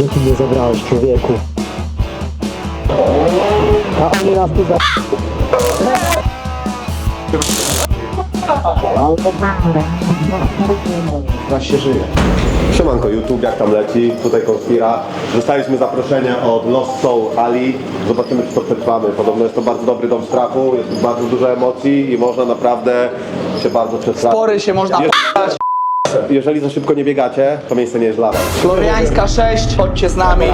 Gdzie ty mnie zabrałeś, człowieku? A oni nas tu za... Teraz się żyje. Siemanko YouTube, jak tam leci? Tutaj Konspira. Dostaliśmy zaproszenie od Lost Soul Ali. Zobaczymy, czy to przetrwamy. Podobno jest to bardzo dobry dom strachu, jest tu bardzo dużo emocji i można naprawdę się bardzo przestraszyć. Pory się można. Jeżeli za szybko nie biegacie, to miejsce nie jest dla was. Floriańska 6, chodźcie z nami.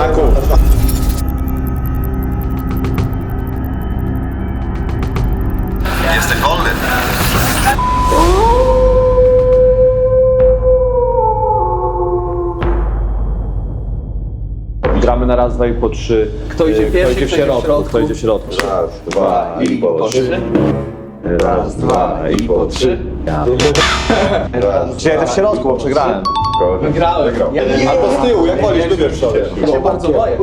Jesteś wolny. Gramy na raz, dwa i po trzy. Kto idzie E, pierwszy, kto idzie w środku? Kto idzie w środku? Raz, dwa i po trzy. Raz, dwa i po trzy. Dzisiaj też w środku, bo przegrałem. Wygrałem. Ja, Albo z tyłu, jak wolisz, wybierz sobie. ja się bardzo boję.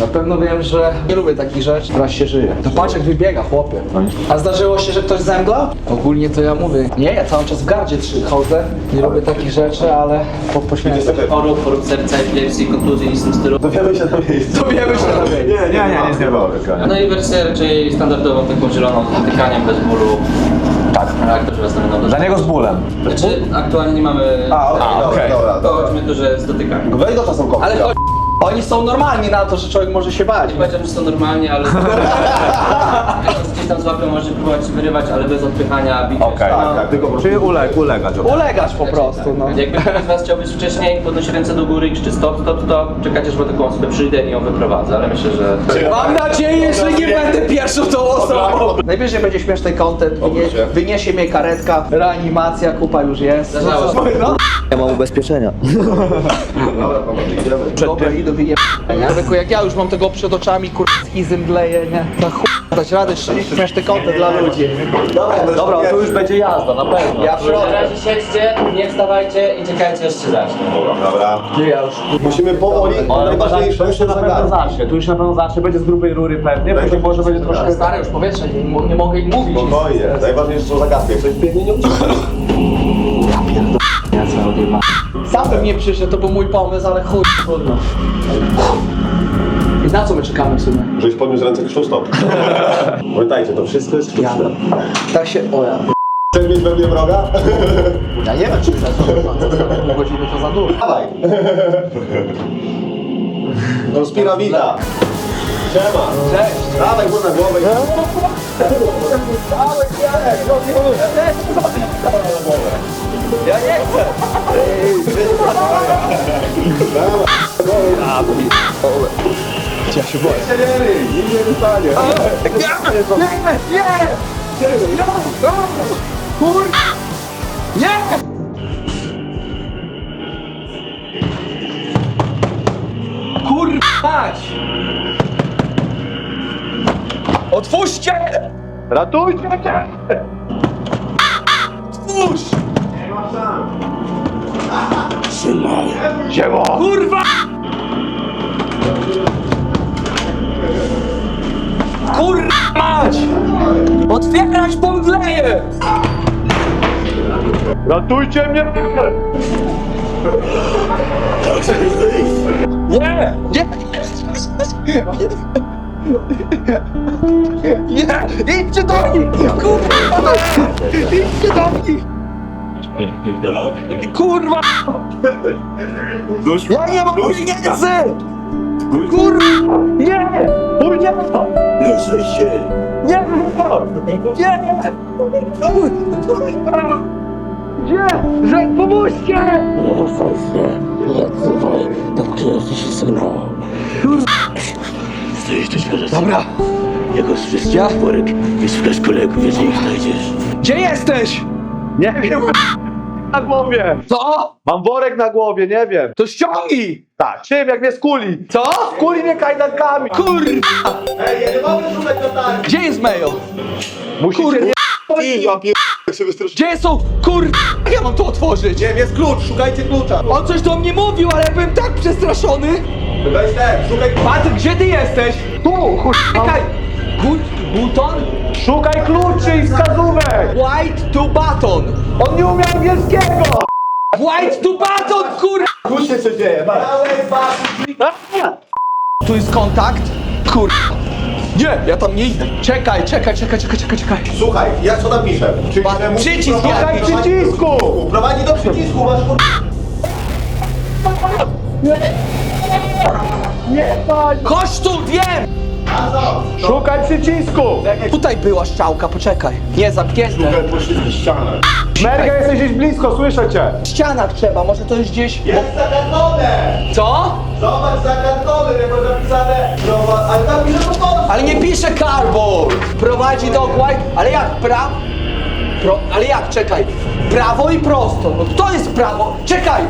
Na pewno wiem, że nie lubię takich rzeczy. Teraz się żyje. To patrz jak wybiega, chłopie. A zdarzyło się, że ktoś zemdla? Ogólnie to ja mówię. Nie, ja cały czas w gardzie trzy- chodzę. Nie lubię takich rzeczy, ale po, pośmiałem się. chorób, chorób serca, epilepsji, kontuzji i z tym stylu. Dowiemy się na miejscu. Dowiemy się na miejscu. Nie, nie, nie, nic nie było. No i wersję raczej standardową, taką zieloną, z dotykaniem, bez bólu. Tak. A to że was będą Dla niego z bólem. Znaczy, aktualnie nie mamy... A, okej, dobra, dobra, To chodźmy tu, że z dotykaniem. Weź do czasem kopia. Ale chodź, oni są normalni na to, że człowiek może się bać. Nie powiedziałem, że są normalnie, ale... Jak nas gdzieś tam złapią, może próbować się wyrywać, ale bez odpychania, bicia. Okej. Tak, tak, tylko Czyli uleg, ulegać. Ulegać po prostu, no. Jakby ktoś z was chciał być wcześniej, podnosi ręce do góry i krzyczy stop, stop, stop, czekacie, aż taką osobę przyjdę i ją wyprowadzę, ale myślę, że... Mam nadzieję, że nie będę pierwszą tą osobą. Najwyżej będzie śmieszny content, wynie, Oby się. wyniesie mnie karetka, reanimacja, kupa już jest. Zdarzało się. No, Ja mam ubezpieczenia. Dobra, pomocy, idziemy. Dobra, idę wyje... Człowieku, jak ja już mam tego przed oczami, kurski zemdleję, nie? Na chuj dać radę, śmieszny content dla ludzi. Dobra, to już będzie jazda, na pewno. Ja w Na środku. razie siedźcie, nie wstawajcie i czekajcie, aż się zacznie. Dobra. Ty, ja już. Musimy powoli, najważniejsze To już się na pewno zagadać. zacznie. Tu już na pewno zacznie, będzie z grubej rury pewnie, później może będzie troszkę... Stary, już powietrze, nie, mo- nie mogę im mówić. Spokojnie, najważniejsze są zagadki. Jak ktoś biegnie, nie uciekaj. Sam bym nie przyszedł, to był mój pomysł, ale chuj, trudno. I na co my czekamy w sumie? Żebyś podniósł rękę krzczą stop. Pamiętajcie, to wszystko jest sztuczne. Tak się... O ja. Chcesz mieć we mnie wroga? Ja nie wiem, czy za to pół godziny to za dużo. Dawaj. Konspira wita. Siema. Cześć. Dawaj gór na głowę. Ja nie chcę. Nie dostanie. Nie! Kurwa mać! Otwórzcie! Ratujcie! Otwórz! Siemo! Kurwa! Kurwa mać! Otwierać pomdleję! Ratujcie mnie! Nie! Nie! Nie! Idźcie do nich! Kurwa! Idźcie do nich! Kurwa! Ja nie mam pieniędzy! Kurwa! Nie! Nie! Nie! Nie! Gdzie? Że pomóżcie! Dobra. Jako wszyscy Ja? worek jest w kolegów, jeżeli ich znajdziesz. Gdzie jesteś? Nie wiem, na głowie! Co? Mam worek na głowie, nie wiem. To ściągnij! Tak, czym, jak mnie skuli? Co? Kuli mnie kajdankami! Kurwa! Ej, ja nie mogę szukać latarni. Gdzie jest Mayo? Musicie Kurwa! nie... I ja pier... Jak się wystraszyłem. Gdzie są? Kurwa! Jak ja mam to otworzyć? Nie wiem, jest klucz, szukajcie klucza. On coś do mnie mówił, ale ja byłem tak przestraszony! Weź ten, szukaj Patryk, gdzie ty jesteś? Tu, chuj! Czekaj! But, buton? Szukaj kluczy i wskazówek! White to button! On nie umie angielskiego! White tu baton, kur... Tu się co dzieje, Tu jest kontakt. Kur... Nie, ja tam nie idę. Czekaj, czekaj, czekaj, czekaj, czekaj, czekaj. Słuchaj, ja co napiszę? Czyli, Pa- że musisz przycisk prowadzić- jaki? przycisku! Prowadzi do przycisku, masz kur... Chodź tu! Szukaj przycisku! Tutaj była szczałka, poczekaj. Nie, zamknięte. Merga, jesteś gdzieś blisko, słyszę cię. W ścianach trzeba, może to jest gdzieś... Jest zakartone! Co? Zobacz, zakartone, jak masz napisane... Prowa... Ale tam pisze po polsku! Ale nie pisze cardboard! Prowadzi do White, ale jak pra... Pro... Ale jak, czekaj. Prawo i prosto. No to jest prawo. Czekaj!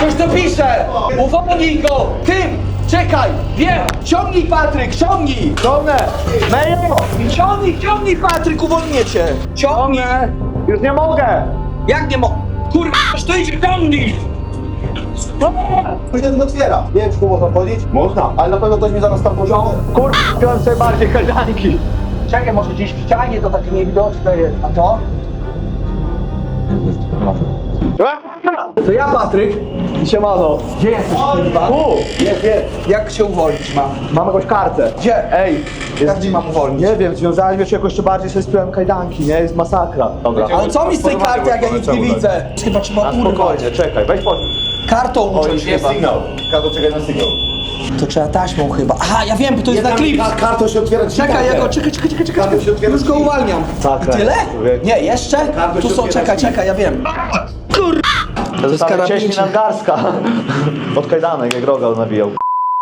Coś to pisze! Uwolnij go! Tym! Czekaj! Wiem! Ciągnij Patryk, ciągnij! Ciągnę! Mejo! Ciągnij, ciągnij Patryk, uwolnię cię! Ciągnij! Już nie mogę! Jak nie mo... Kurwa, to idzie, ciągnij! Tu się to otwiera. Nie wiem, czy tu można wchodzić? Można. Ale na pewno ktoś mi zaraz tam poziom. Kurwa, piąłem sobie bardziej kajdanki. Czekaj, może gdzieś w ścianie to takie niewidoczne jest. A to? To ja Patryk. Siemano. Gdzie jesteś kurwa? Tu! Jest, jest. Jak się uwolnić mam? Mam jakąś kartę. Gdzie? Ej, Jak ci mam uwolnić? nie wiem, związałem mnie jeszcze bardziej sobie spiąłem kajdanki, nie? Jest masakra. Dobra. Ale co mi z tej karty, jak ja nic nie widzę? Chyba trzeba A urwać. spokojnie, czekaj, weź pod... Kartą uciąć chyba. sygnał. Każdy czekaj na sygnał. To trzeba taśmą chyba. Aha, ja wiem, bo to jest na klip. Kartą się otwiera Czekaj, ja go, czekaj, czekaj, czekaj, czekaj. Kartą się otwiera Już go uwalniam. I tyle? Człowiek. Nie, jeszcze? Kartą Tu się są, czekaj, czekaj, ja wiem. To jest karabincie. cieśni nadgarstka. Od kajdanek, jak rogal nawijał.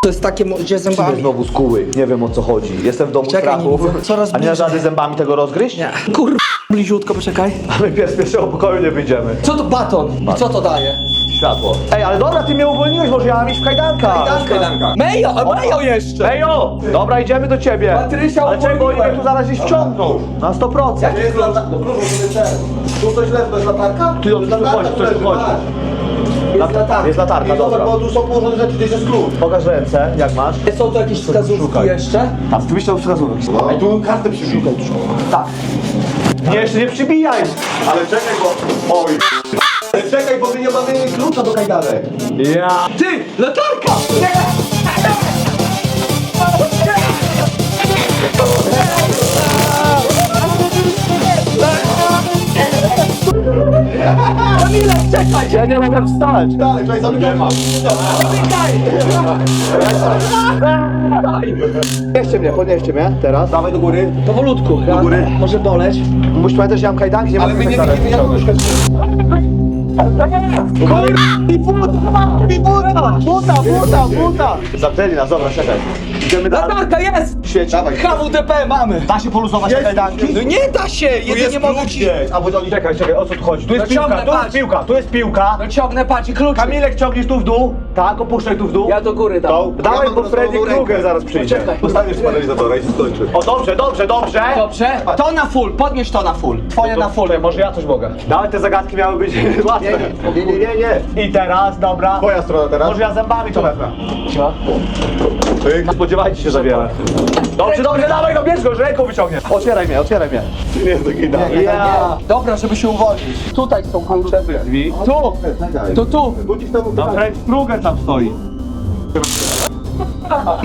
To jest takie, gdzie Mnie zębami. znowu skuły, nie wiem o co chodzi. Jestem w domu Czekaj, strachu. nie widzę. Coraz A nie da bliżej. rady zębami tego rozgryźć? Nie. Kur... bliziutko, poczekaj. A my pies z pierwszego pokoju nie wyjdziemy. Co to baton? I co to daje? Światło. Ej, ale dobra, ty mnie uwolniłeś, może ja mam iść w kajdankach. Kajdanka. Mejo, a Mejo jeszcze! Ejo! Dobra, idziemy do ciebie. Patrysia, Ale czego oni uwolniłem. mnie tu zaraz gdzieś wciągną? Na 100%. To jest lata... No ten. Tu coś leży, to jest latarka? Tu, tu, tu chodzi, tu, tu chodzi. Jest latarka. Jest latarka, I zobacz, dobra. bo tu są położone rzeczy, gdzieś jest klucz. Pokaż ręce, jak masz. Są tu jakieś wskazówki Szukaj. jeszcze? A ty myślał wskazówek. No i tu kartę przybij. Tak. Nie, jeszcze nie przybijaj! Ale czekaj, bo... Oj. Czekaj, bo my nie mamy klucza do kajdanek. Ja. Ty, latarka! Ja nie mogę wstać. Dalej, czekaj, zamykaj. Podnieście mnie, podnieście mnie teraz. Dawaj do góry. Powolutku. Do góry. Może boleć. Musisz pamiętać, że ja mam kajdanki, nie Ale mogę my nie tak widzimy, jak dalej nóżkę Buta, buta, buta! Zamknęli nas, dobra, czekaj. Idziemy dalej. Latarka jest! Świeci. HWDP mamy! Da się poluzować te kajdanki? No nie da się! Jedynie mogę ci... A bo oni... Czekaj, czekaj, o co tu chodzi? Tu jest No ciągnę, piłka, tu jest piłka, tu jest piłka. No ciągnę, patrz, i klucz. Kamilek ciągniesz tu w dół. Tak, opuszczaj tu w dół. Ja do góry dam. Dawaj, mam bo rozłożoną Freddy rękę. Krueger zaraz przyjdzie. Czekaj. Postawisz paralizatora i się skończy. O, dobrze, dobrze, dobrze. Dobrze? To na full, podnieś to na full. Twoje na full. Może ja coś mogę. Nawet te zagadki miały być łatwe. Nie, nie, nie, nie. I teraz, dobra. Twoja strona teraz. Może ja zębami to wezmę. Pyk. Nie spodziewajcie się za wiele. Dobrze, dobrze, dawaj, no bierz go, że ręką wyciągniesz. Otwieraj mnie, otwieraj mnie. Nie jest taki dalej. Ja. Dobra, żeby się uwolnić. Tutaj są klucze. Drzwi. Tu! To tu! No, Freddy Krueger tam stoi.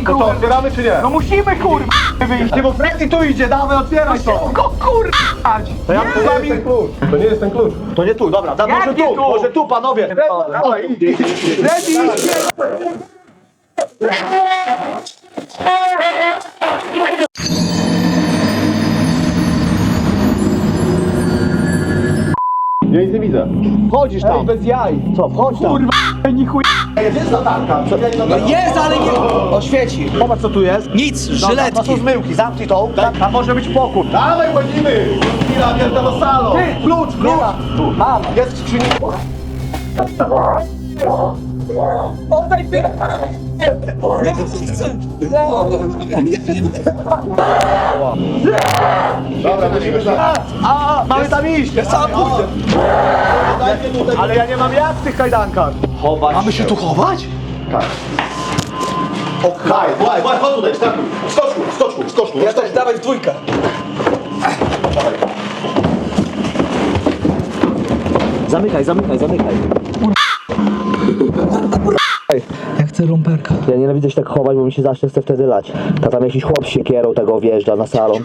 To co, otwieramy czy nie? No musimy kurwa wyjść, bo Freddy tu idzie, dawaj otwieraj to. Go kurwa! To ja tu nie jest ten klucz. To nie jest ten klucz. To nie tu, dobra, da, może nie tu, może tu panowie. Freddy idzie. Ja nic nie widzę. Wchodzisz tam. bez jaj. Co, wchodź tam. Kurwa, ni chuj. Jest latarka. Nie No jest, ale nie... Oświeci. Popatrz co tu jest. Nic, No, To żyletki. są zmyłki, zamknij tą. Tak. Tam może być pokój. Dawaj, chodzimy! Chwila, wielka do salon! Ty, klucz, klucz. Mam. Jest w skrzyni. Oddaj ty. Dobra, musimy za... A, mamy tam iść. Ja Sam pójdę. Ale ja nie mam jak w tych kajdankach. Chować Mamy się tu chować? Daj, daj, daj, chodź tutaj, wskakuj. Skoczku, skoczku, skoczku. Ja też, dawaj w dwójkę. Zamykaj, zamykaj, zamykaj. Chcę lumperka. Ja nienawidzę się tak chować, bo mi się zawsze chce wtedy lać. A tam jakiś chłop z siekierą tego wjeżdża na salon.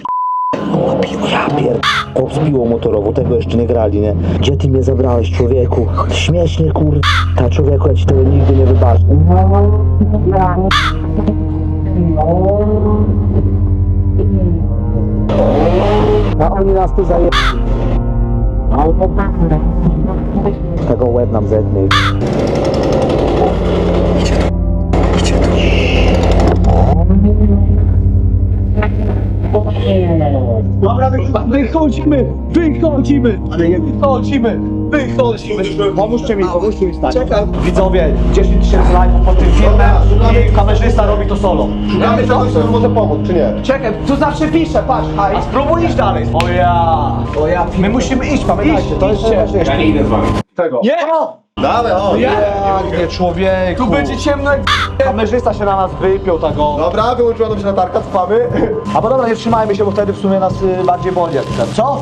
O, piwo, ja pier... Chłop z piłą motorową, tego jeszcze nie grali, nie? Gdzie ty mnie zabrałeś, człowieku? Śmiesznie, kur... Ta człowieku, ja ci tego nigdy nie wybaczę. A oni nas tu zaje... Tego łeb nam zetnie. Dobra, wy- wychodzimy! Wychodzimy! Wychodzimy! Wychodzimy! Pomóżcie mi, pomóżcie mi stać. Czekam. Widzowie, 10 tysięcy lajków pod tym filmem i kamerzysta robi to solo. Mamy to, ktoś może pomóc, czy nie? Czekaj, tu zawsze pisze, patrz, haj. A spróbuj iść dalej. O ja! O ja, My musimy iść, pamiętajcie, to jest najważniejsze. Ja nie idę z wami. Nie! Dawaj, o! Jak nie, człowieku? Tu będzie ciemno jak Kamerzysta się na nas wypiął tak o. Dobra, wyłączyła nam się latarka, cofamy. A bo dobra, nie trzymajmy się, bo wtedy w sumie nas y, bardziej boli jak ten. Co?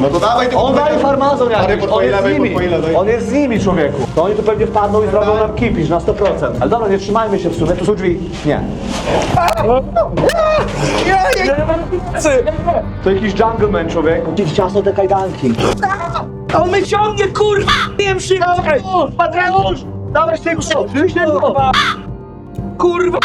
No to dawaj, ty On daje farmazon jakiś, po on twojej jest z lewej, po nimi. twojej lewej. On jest z nimi, człowieku. To oni tu pewnie wpadną i zrobią nam kipisz na 100%. Ale dobra, nie trzymajmy się w sumie, tu są drzwi. Nie. Nie, nie, To jakiś jungleman, człowieku. Ci ciasno te kajdanki. On mnie ciągnie, kurwa! Wiem szybko! Mateusz! Dawaj szybko! Szybko! Kurwa!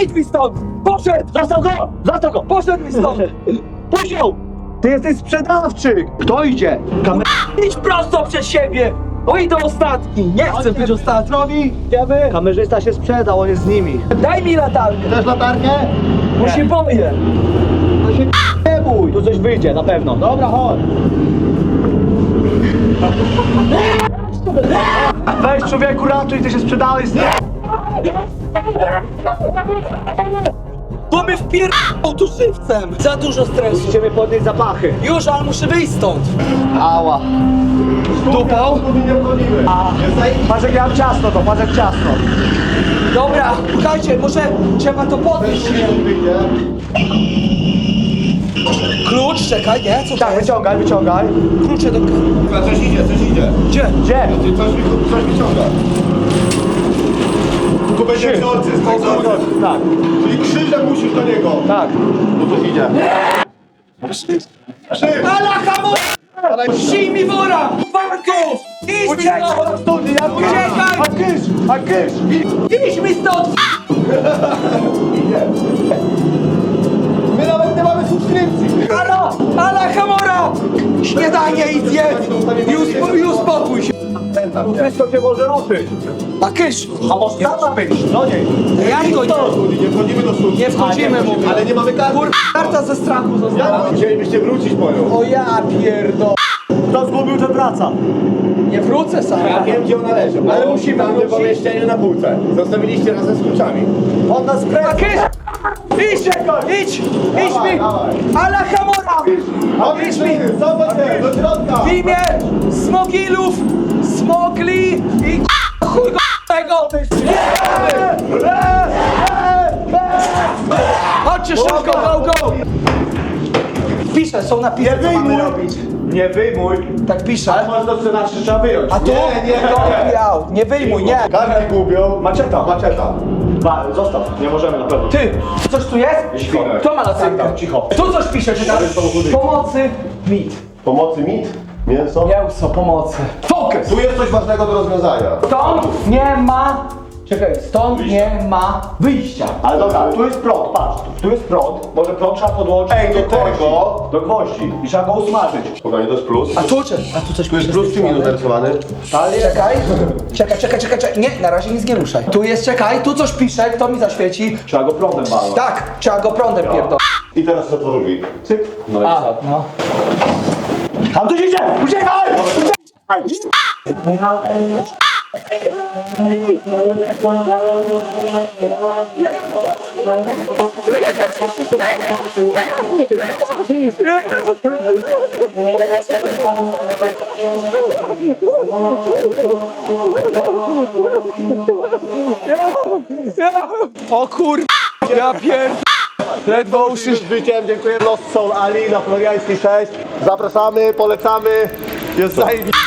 Idź mi stąd! Poszedł! Zostaw go! Zostaw go! Poszedł mi stąd! Puścił! Ty jesteś sprzedawczy! Kto idzie? Kamer... Idź prosto przed siebie! O idę ostatni! Nie chcę być ostatni! Idziemy! Kamerzysta się sprzedał, on jest z nimi. Daj mi latarkę! Też latarkę? Bo się boję! To się nie bój, tu coś wyjdzie na pewno. Dobra, chodź! Weź człowieku, ratuj, ty się sprzedałeś z Bo my wpierdolą tu żywcem! Za dużo stresu. Musicie podnieść zapachy. Już, ale muszę wyjść stąd. Ała. Nie wchodzimy. Patrz jak ja mam ciasno to, patrz jak ciasno. Dobra, słuchajcie, może trzeba to podnieść. Klucz, czekaj, nie? Co to Tak, jest? wyciągaj, wyciągaj. Klucze do... Coś idzie, coś idzie. Gdzie? Gdzie? Coś, mi- coś wyciąga. Tu będzie egzorcyzm, egzorcyzm. Tak, Czyli krzyżem musisz do niego. tak. Tu coś idzie. Krzyż! Ala, hamur! Sij mi wora! Warko! Idź mi Uciekaj stąd! od studni, ja Uciekaj! A kysz, a kysz. Idź mi stąd! Nie mamy subskrypcji. Ala! Ala, hamora! Śniadanie i zjedz! I, uspo, I uspokój się! Wszystko cię może ruszyć. A kysz! A może być? No nie. Jak to nie? Nie wchodzimy do studni. Nie wchodzimy, mówię. Ale nie mamy karty. Kur... Karta ze strachu została. Chcielibyście wrócić po nią? O ja pierdol... Kto zgubił, ten wraca. Nie wrócę sam. Ja wiem gdzie ona leży, ale musimy tam w pomieszczeniu na półce. Zostawiliście razem z kluczami. On nas A kręci. kysz! Idź! Idź! Idź mi! Ala, hamora! Idź mi! Zobacz się, do środka! W imię smogilów, smogli i chuj go tego! Chodźcie szybko, go, go! Pisze, są napisy, co mamy robić. Nie wyjmuj. Tak że trzeba wyjąć. A tu? Nie, nie, nie. Nie wyjmuj, nie. Kartki gubią. Maczeta. Maczeta. Ba, zostaw, nie możemy na pewno. Ty, coś tu jest? Cicho. Kto ma latynkę? Cicho. Tu coś pisze, czy tam? Pomocy, mit. Pomocy mit? Mięso? Mięso, pomocy. Focus! Tu jest coś ważnego do rozwiązania. Stąd nie ma... Czekaj, stąd nie ma wyjścia. Ale dobra, tu jest prąd, patrz, tu, tu jest prąd, może prąd trzeba podłączyć Ej, do tego. do gwoździ i trzeba go usmażyć. Spokojnie, to jest plus. A tu, czy- a tu coś Tu jest plus czy minus narysowany? Czekaj, czekaj, czekaj, czekaj, czekaj. Nie, na razie nic nie ruszaj. Tu jest, czekaj, tu coś pisze, kto mi zaświeci. Trzeba go prądem walnąć. Tak, trzeba go prądem pierdolić. I teraz co drugi. Cyk. No i A, no. Tam ktoś idzie! Uciekaj! O kur... Ja pierd... Ledwo uszy... Z życiem, dziękuję Lost Soul Ali na Floriańskiej 6. Zapraszamy, polecamy. Jest zajebiście.